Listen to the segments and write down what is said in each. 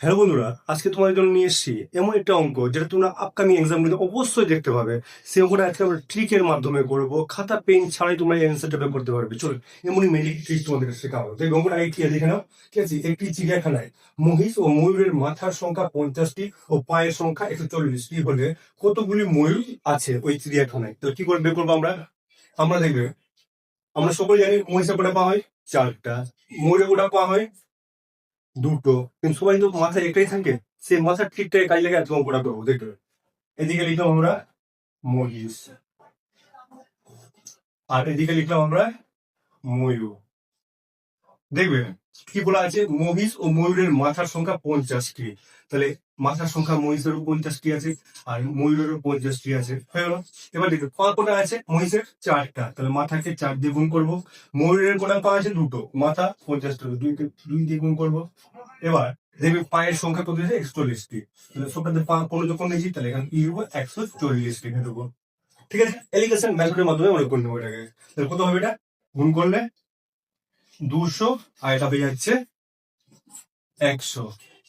Hello বন্ধুরা, আজকে তোমাদের জন্য নিয়ে এসেছি এমন একটা অঙ্ক যেটা তোমরা আপকামিং এক্সামগুলোতে অবশ্যই দেখতে পাবে। সেই অঙ্কটা আজকে আমরা ট্রিকের মাধ্যমে করব। খাতা পেন ছাড়াই তোমরা অ্যান্সারটা বের করতে পারবে। চলো এমনই মেজিক ট্রিক তোমাদের শেখাবো। তো এই অঙ্কটা আগে কি আছে ঠিক আছে? একটি চিড়িয়াখানায় মহিষ ও ময়ূরের মাথার সংখ্যা পঞ্চাশটি ও পায়ের সংখ্যা একশো চল্লিশটি হলে কতগুলি ময়ূর আছে ওই চিড়িয়াখানায়? তো কি করে বের করব আমরা? আমরা দেখবে, আমরা সকলে জানি মহিষের কোটা পাওয়া হয়? চারটা। ময়ূরের কোটা পাওয়া হয়? দুটো। কিন্তু সবাই তো মাথায় একটাই থাকে, সে মাথা ঠিকঠাক কাজ লাগে একদম অঙ্কটা করব দেখবে এদিকে লিখলাম আমরা মহিষ আর এদিকে লিখলাম আমরা ময়ূর। দেখবে, কি বলা আছে? মহিষ ও ময়ূরের মাথার সংখ্যা পঞ্চাশটি। তাহলে মাথার সংখ্যা মহিষেরও পঞ্চাশটি আছে, আর ময়ূরেরও পঞ্চাশটি আছে। হয়ে গেল? এবার দেখবে কত কোটা আছে? মহিষের চারটা। তাহলে মাথাকে চার দিয়ে গুণ করব। ময়ূরের কোটা পাওয়া আছে? দুটো। মাথা পঞ্চাশটা দুই দুই দিয়ে গুণ করব। এবার দেখবি পায়ের সংখ্যা কত আছে একশো চল্লিশটি তাহলে সবটাতে পা পনেরো যখন নিয়েছি তাহলে এখানে কি হব একশো চল্লিশটি দেবো। ঠিক আছে? এলিগেশন ম্যাথডের মাধ্যমে আমরা করে নেব এটাকে। তাহলে কত হবে এটা? গুণ করলে দুশো, আর এটা হয়ে যাচ্ছে একশো।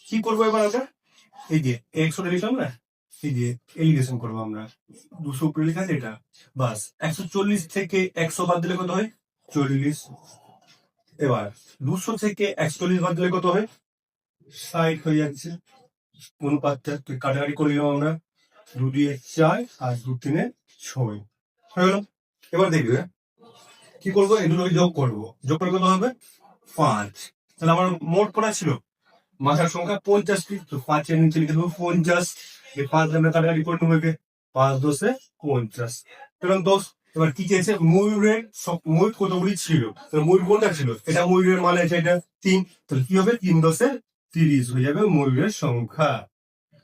কি করব এবার আমরা? এই যে একশোটা লিখলাম না, এই যে এলিগেশন করব আমরা। দুশো উপরে লেখা আছে এটা। বাস, একশো চল্লিশ থেকে একশো বাদ দিলে কত হয়? চল্লিশ। এবার, দুশো থেকে একশো চল্লিশ বাদ দিলে কত হয়? ষাট হয়ে যাচ্ছে। অনুপাতটা কাটাকাটি করে নিলাম আমরা। দু দিয়ে চার আর দু তিনে ছয়। হয়ে গেল। এবার দেখবে কি করব? এই দুটোকে যোগ করব। যোগ করে কত হবে? পাঁচ। তাহলে আমার মোট করা ছিল? মাথার সংখ্যা পঞ্চাশটি তো পাঁচের নিচে লিখে দেবো পঞ্চাশ। এই পাঁচ আমরা কাটাকাটি করে নেব একে। পাঁচ দশে পঞ্চাশ। এবং দশ, এবার কি চেয়েছে ময়ূরের সব ময়ূর কতগুলি ছিল? তাহলে ময়ূর কোনটা ছিল? এটা ময়ূরের মানে আছে এটা তিন। তাহলে কি হবে? তিন দশে তিরিশ হয়ে যাবে ময়ূরের সংখ্যা।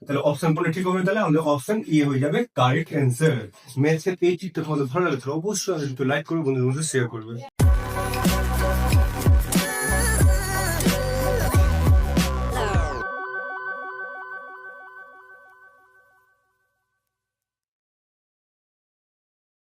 তাহলে অপশন পড়লে ঠিক হবে তাহলে? আমাদের অপশন ই হয়ে যাবে কারেক্ট অ্যান্সার ম্যাথের এই চিত্র তোমাদের ভালো লাগছে অবশ্যই লাইক করবে, বন্ধুদের মধ্যে শেয়ার করবে।